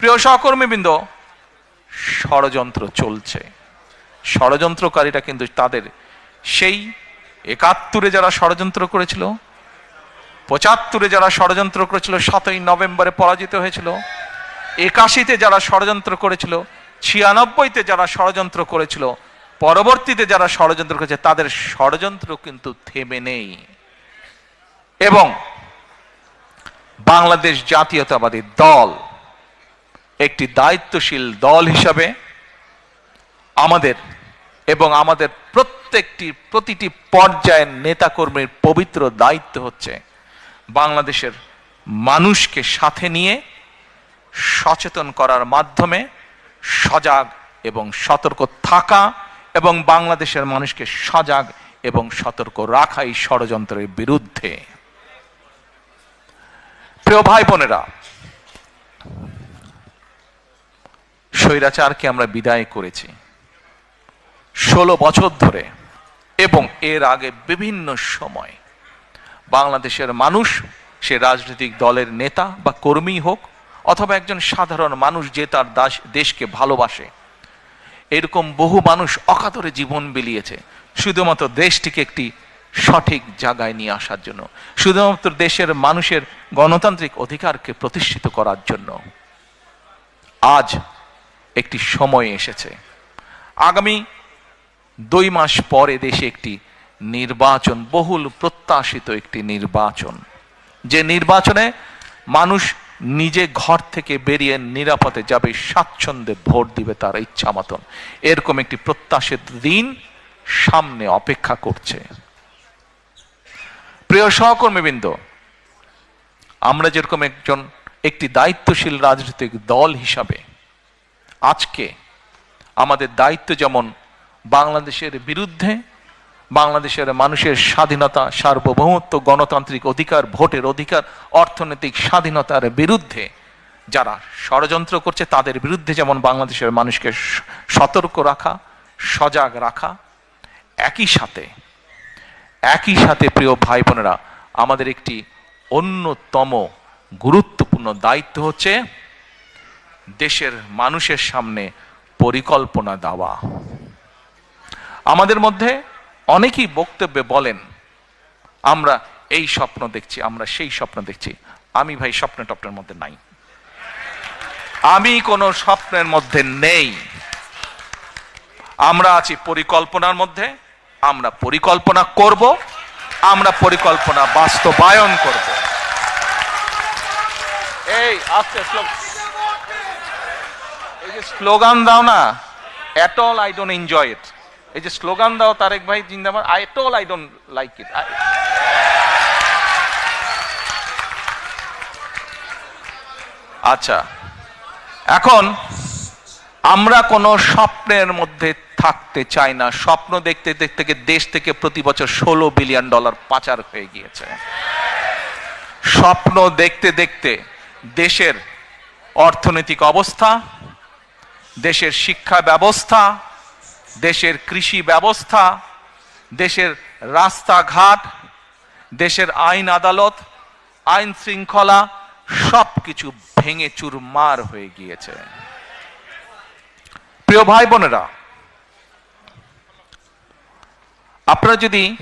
প্রিয় সহকর্মীবৃন্দ, ষড়যন্ত্র চলছে। ষড়যন্ত্রকারীরা কিন্তু তাদের সেই একাত্তরে যারা ষড়যন্ত্র করেছিল, পঁচাত্তরে যারা ষড়যন্ত্র করেছিল, সাতই নভেম্বরে পরাজিত হয়েছিল, একাশিতে যারা ষড়যন্ত্র করেছিল, ছিয়ানব্বইতে যারা ষড়যন্ত্র করেছিল, পরবর্তীতে যারা ষড়যন্ত্র করেছে, তাদের ষড়যন্ত্র কিন্তু থেমে নেই। এবং বাংলাদেশ জাতীয়তাবাদী দল একটি দায়িত্বশীল দল হিসাবে আমাদের এবং আমাদের প্রত্যেকটি, প্রতিটি পর্যায়ের নেতাকর্মীর পবিত্র দায়িত্ব হচ্ছে বাংলাদেশের মানুষকে সাথে নিয়ে সচেতন করার মাধ্যমে সজাগ এবং সতর্ক থাকা এবং বাংলাদেশের মানুষকে সজাগ এবং সতর্ক রাখাই ষড়যন্ত্রের বিরুদ্ধে। প্রিয় ভাই বোনেরা স্বৈরাচারকে আমরা বিদায় করেছি। ষোলো বছর ধরে এবং এর আগে বিভিন্ন সময় বাংলাদেশের মানুষ, সে রাজনৈতিক দলের নেতা বা কর্মী হোক অথবা একজন সাধারণ মানুষ যে তার দাস, দেশকে ভালোবাসে, এরকম বহু মানুষ অকাতরে জীবন বিলিয়েছে। শুধুমাত্র দেশটিকে একটি সঠিক জায়গায় নিয়ে আসার জন্য, শুধুমাত্র দেশের মানুষের গণতান্ত্রিক অধিকারকে প্রতিষ্ঠিত করার জন্য। আজ একটি সময় এসেছে। আগামী দুই মাস পরে দেশে একটি নির্বাচন, বহুল প্রত্যাশিত একটি নির্বাচন। যে নির্বাচনে মানুষ নিজে ঘর থেকে বেরিয়ে নিরাপদে যাবে, স্বাচ্ছন্দ্যে ভোট দিবে তার ইচ্ছা মতন। এরকম একটি প্রত্যাশিত দিন সামনে অপেক্ষা করছে। প্রিয় সহকর্মীবৃন্দ, আমরা যেরকম একজন, একটি দায়িত্বশীল রাজনৈতিক দল হিসাবে আজকে আমাদের দায়িত্ব যেমন বাংলাদেশের বিরুদ্ধে, বাংলাদেশের মানুষের স্বাধীনতা, সার্বভৌমত্ব, গণতান্ত্রিক অধিকার, ভোটের অধিকার, অর্থনৈতিক স্বাধীনতার বিরুদ্ধে যারা ষড়যন্ত্র করছে, তাদের বিরুদ্ধে যেমন বাংলাদেশের মানুষকে সতর্ক রাখা, সজাগ রাখা, একই সাথে একই সাথে প্রিয় ভাই বোনেরা আমাদের একটি অন্যতম গুরুত্বপূর্ণ দায়িত্ব হচ্ছে দেশের মানুষের সামনে পরিকল্পনা দেওয়া। আমাদের মধ্যে অনেকেই বক্তব্যে বলেন, আমরা এই স্বপ্ন দেখছি, আমরা সেই স্বপ্ন দেখছি। আমি ভাই, স্বপ্ন টপ্নের মধ্যে নাই। আমি কোনো স্বপ্নের মধ্যে নেই। আমরা আছি পরিকল্পনার মধ্যে, আমরা পরিকল্পনা করব, আমরা পরিকল্পনা বাস্তবায়ন করব। এই আস্তে এই যে স্লোগান দাও না at all I don't enjoy it এই যে স্লোগান দাও, তারেক ভাই জিন্দাবাদ I at all I don't like it আচ্ছা এখন আমরা কোনো স্বপ্নের মধ্যে থাকতে চাই না। স্বপ্ন দেখতে দেখতে দেশ থেকে প্রতি বছর ষোলো বিলিয়ন ডলার পাচার হয়ে গিয়েছে। স্বপ্ন দেখতে দেখতে দেশের অর্থনৈতিক অবস্থা দেশের শিক্ষা ব্যবস্থা, দেশের কৃষি ব্যবস্থা, দেশের রাস্তাঘাট, দেশের আইন আদালত, আইন শৃঙ্খলা সব কিছু ভেঙে চুরমার হয়ে গিয়েছে। প্রিয় ভাই বোনেরা, আপনারা যদি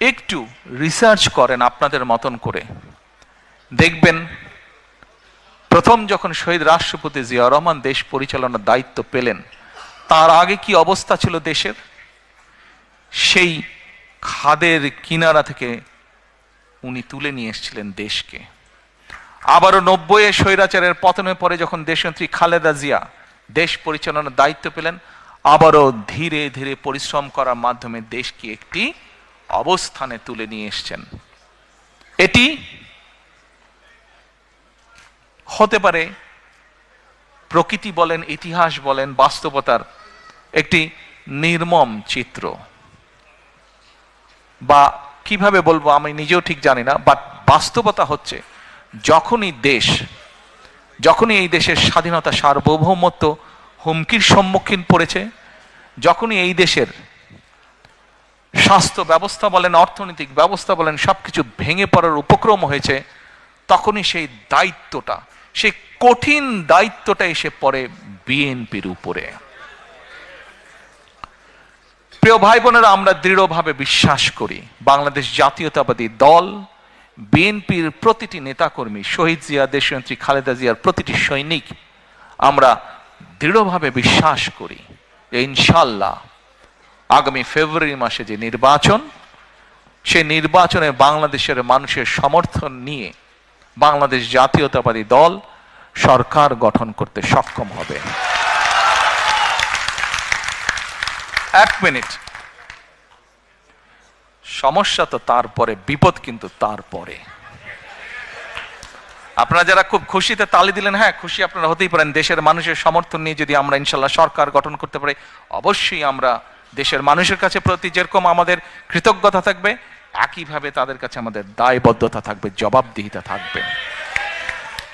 একটু রিসার্চ করেন আপনাদের মতন করে, দেখবেন প্রথম যখন শহীদ রাষ্ট্রপতি জিয়া রহমান দেশ পরিচালনার দায়িত্ব পেলেন, তার আগে কি অবস্থা ছিল দেশের? সেই খাদের কিনারা থেকে উনি তুলে নিয়ে এসেছিলেন দেশকে। আবারও নব্বই স্বৈরাচারের পতনের পরে যখন দেশনেত্রী খালেদা জিয়া দেশ পরিচালনার দায়িত্ব পেলেন, আবারও ধীরে ধীরে পরিশ্রম করার মাধ্যমে দেশকে একটি অবস্থানে তুলে নিয়ে এসছেন। এটি হতে পারে। প্রকৃতি বলেন, ইতিহাস বলেন, বাস্তবতার একটি নির্মম চিত্র। বা কীভাবে বলব আমি নিজেও ঠিক জানি না বাট বাস্তবতা হচ্ছে যখনই দেশ, যখনই এই দেশের স্বাধীনতা সার্বভৌমত্ব হুমকির সম্মুখীন পড়েছে, যখনই এই দেশের স্বাস্থ্য ব্যবস্থা বলেন, অর্থনৈতিক ব্যবস্থা বলেন, সবকিছু ভেঙে পড়ার উপক্রম হয়েছে, তখনই সেই দায়িত্বটা সেই কঠিন দায়িত্বটা এসে পড়ে বিএনপির উপরে। প্রিয় ভাই বোনেরা, আমরা দৃঢ়ভাবে বিশ্বাস করি, বাংলাদেশ জাতীয়তাবাদী দল, বিএনপির প্রতিটি নেতাকর্মী, শহীদ জিয়া, দেশনেত্রী খালেদা জিয়ার প্রতিটি সৈনিক, আমরা দৃঢ়ভাবে বিশ্বাস করি ইনশাল্লাহ আগামী ফেব্রুয়ারি মাসে যে নির্বাচন সেই নির্বাচনে বাংলাদেশের মানুষের সমর্থন নিয়ে বাংলাদেশ জাতীয়তাবাদী দল সরকার গঠন করতে সক্ষম হবে। এক মিনিট। সমস্যা তো তারপরে, বিপদ কিন্তু তারপরে। আপনারা যারা খুব খুশিতে তালি দিলেন হ্যাঁ খুশি আপনারা হতেই পারেন। দেশের মানুষের সমর্থন নিয়ে যদি আমরা ইনশাল্লাহ সরকার গঠন করতে পারি, অবশ্যই আমরা দেশের মানুষের কাছে প্রতি যেরকম আমাদের কৃতজ্ঞতা থাকবে একইভাবে তাদের কাছে আমাদের দায়বদ্ধতা থাকবে, জবাবদিহিতা থাকবে।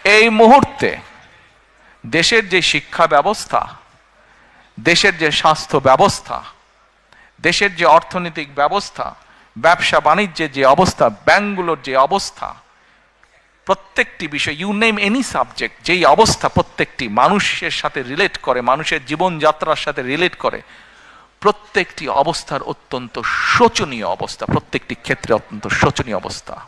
এই মুহূর্তে দেশের যে শিক্ষা ব্যবস্থা, দেশের যে স্বাস্থ্য ব্যবস্থা, দেশের যে অর্থনৈতিক ব্যবস্থা, ব্যবসা বাণিজ্যের যে অবস্থা ব্যাংকগুলোর যে অবস্থা, প্রত্যেকটি বিষয় ইউ নেম এনি সাবজেক্ট যেই অবস্থা প্রত্যেকটি মানুষের সাথে রিলেট করে, মানুষের জীবনযাত্রার সাথে রিলেট করে প্রত্যেকটি অবস্থার অত্যন্ত শোচনীয় অবস্থা, প্রত্যেকটি ক্ষেত্রে অত্যন্ত শোচনীয় অবস্থা।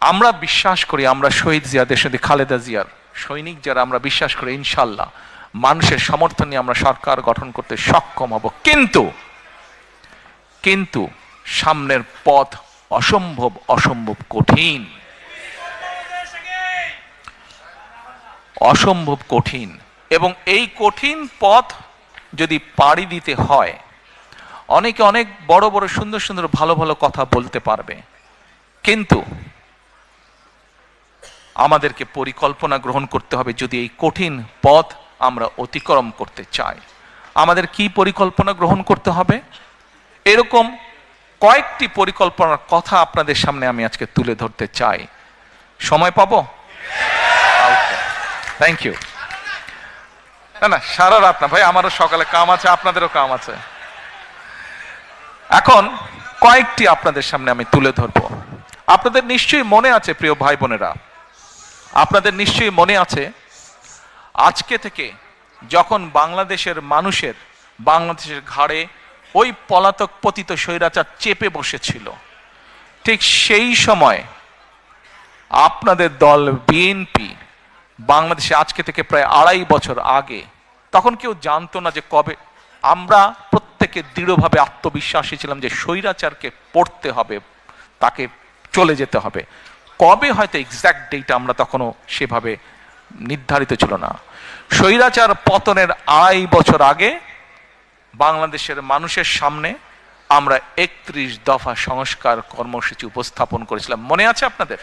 আমরা বিশ্বাস করি, আমরা শহীদ জিয়া দেশনেত্রী খালেদা জিয়ার সৈনিক যারা, আমরা বিশ্বাস করি ইনশাল্লাহ মানুষের সমর্থন নিয়ে আমরা সরকার গঠন করতে সক্ষম হব। কিন্তু কিন্তু সামনের পথ অসম্ভব অসম্ভব কঠিন। অসম্ভব কঠিন। এবং এই কঠিন পথ যদি পাড়ি দিতে হয় অনেকে অনেক বড় বড় সুন্দর সুন্দর ভালো ভালো কথা বলতে পারবে। কিন্তু আমাদেরকে পরিকল্পনা গ্রহণ করতে হবে যদি এই কঠিন পথ আমরা অতিক্রম করতে চাই। আমাদের কি পরিকল্পনা গ্রহণ করতে হবে? এরকম কয়েকটি পরিকল্পনার কথা আপনাদের সামনে আমি আজকে তুলে ধরতে চাই। সময় পাবো? থ্যাংক ইউ না না, সারা রাত না, ভাই, আমারও সকালে কাম আছে, আপনাদেরও কাম আছে। এখন কয়েকটি আপনাদের সামনে আমি তুলে ধরবো। আপনাদের নিশ্চয়ই মনে আছে, প্রিয় ভাই বোনেরা, আপনাদের নিশ্চয়ই মনে আছে, আজকে থেকে যখন বাংলাদেশের মানুষের, বাংলাদেশের ঘাড়ে ওই পলাতক পতিত স্বৈরাচার চেপে বসেছিল, ঠিক সেই সময় আপনাদের দল বিএনপি বাংলাদেশে আজকে থেকে প্রায় আড়াই বছর আগে, তখন কেউ জানতো না যে কবে। আমরা প্রত্যেকে দৃঢ়ভাবে আত্মবিশ্বাসী ছিলাম যে স্বৈরাচারকে পড়তে হবে, তাকে চলে যেতে হবে। কবে হয়তো এক্স্যাক্ট ডেট আমরা তখনও সেভাবে নির্ধারিত ছিল না। স্বৈরাচার পতনের আড়াই বছর আগে বাংলাদেশের মানুষের সামনে আমরা একত্রিশ দফা সংস্কার কর্মসূচি উপস্থাপন করেছিলাম। মনে আছে আপনাদের.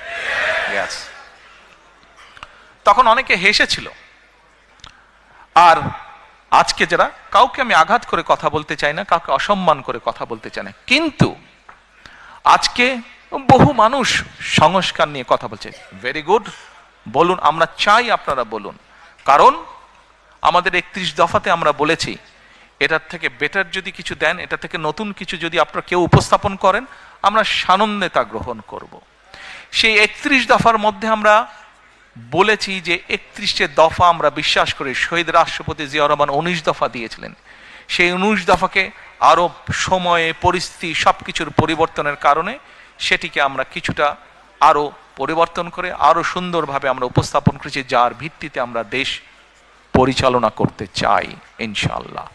তখন অনেকে হেসেছিল। আর আজকে যারা, কাউকে আমি আঘাত করে কথা বলতে চাই না, কাউকে অসম্মান করে কথা বলতে চাই না। কিন্তু আজকে বহু মানুষ সংস্কার নিয়ে কথা বলছে। ভেরি গুড বলুন, আমরা চাই আপনারা বলুন। কারণ আমাদের একত্রিশ দফাতে আমরা বলেছি, এটার থেকে বেটার যদি কিছু দেন এটা থেকে নতুন কিছু যদি আপনারা কেউ উপস্থাপন করেন, আমরা সানন্দে তা গ্রহণ করব। সেই একত্রিশ দফার মধ্যে আমরা বলেছি যে একত্রিশে দফা আমরা বিশ্বাস করি, শহীদ রাষ্ট্রপতি জিয়া রহমান উনিশ দফা দিয়েছিলেন। সেই উনিশ দফাকে আরও সময়ে, পরিস্থিতি সব কিছুর পরিবর্তনের কারণে সেটিকে আমরা কিছুটা আরও পরিবর্তন করে আরও সুন্দরভাবে আমরা উপস্থাপন করেছি, যার ভিত্তিতে আমরা দেশ পরিচালনা করতে চাই ইনশাল্লাহ